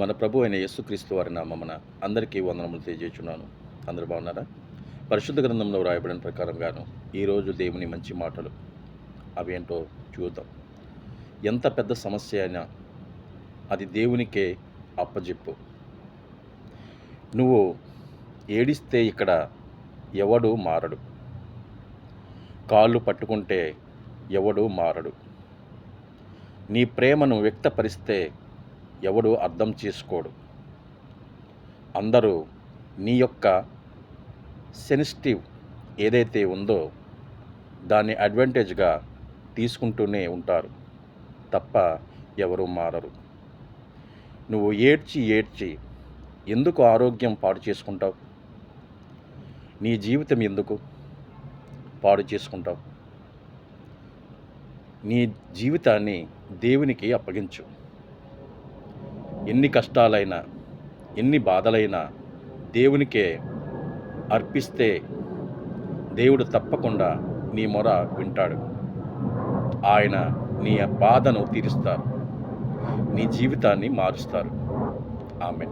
మన ప్రభు అయిన యేసుక్రీస్తు వారి నామమున అందరికీ వందనములు తెలియజేస్తున్నాను. అందరూ బాగున్నారా? పరిశుద్ధ గ్రంథంలో వ్రాయబడిన ప్రకారంగాను ఈరోజు దేవుని మంచి మాటలు అవి ఏంటో చూద్దాం. ఎంత పెద్ద సమస్య అయినా అది దేవునికే అప్పజెప్పు. నువ్వు ఏడిస్తే ఇక్కడ ఎవడు మారడు. కాళ్ళు పట్టుకుంటే ఎవడు మారడు. నీ ప్రేమను వ్యక్తపరిస్తే ఎవడు అర్థం చేసుకోడు. అందరూ నీ యొక్క సెన్సిటివ్ ఏదైతే ఉందో దాన్ని అడ్వాంటేజ్గా తీసుకుంటూనే ఉంటారు. తప్ప ఎవరు మారరు. నువ్వు ఏడ్చి ఏడ్చి ఎందుకు ఆరోగ్యం పాడు చేసుకుంటావు? నీ జీవితం ఎందుకు పాడు చేసుకుంటావు? నీ జీవితాన్ని దేవునికి అప్పగించు. ఎన్ని కష్టాలైనా ఎన్ని బాధలైనా దేవునికే అర్పిస్తే దేవుడు తప్పకుండా నీ మొర వింటాడు. ఆయన నీ బాధను తీరుస్తారు. నీ జీవితాన్ని మారుస్తారు. ఆమె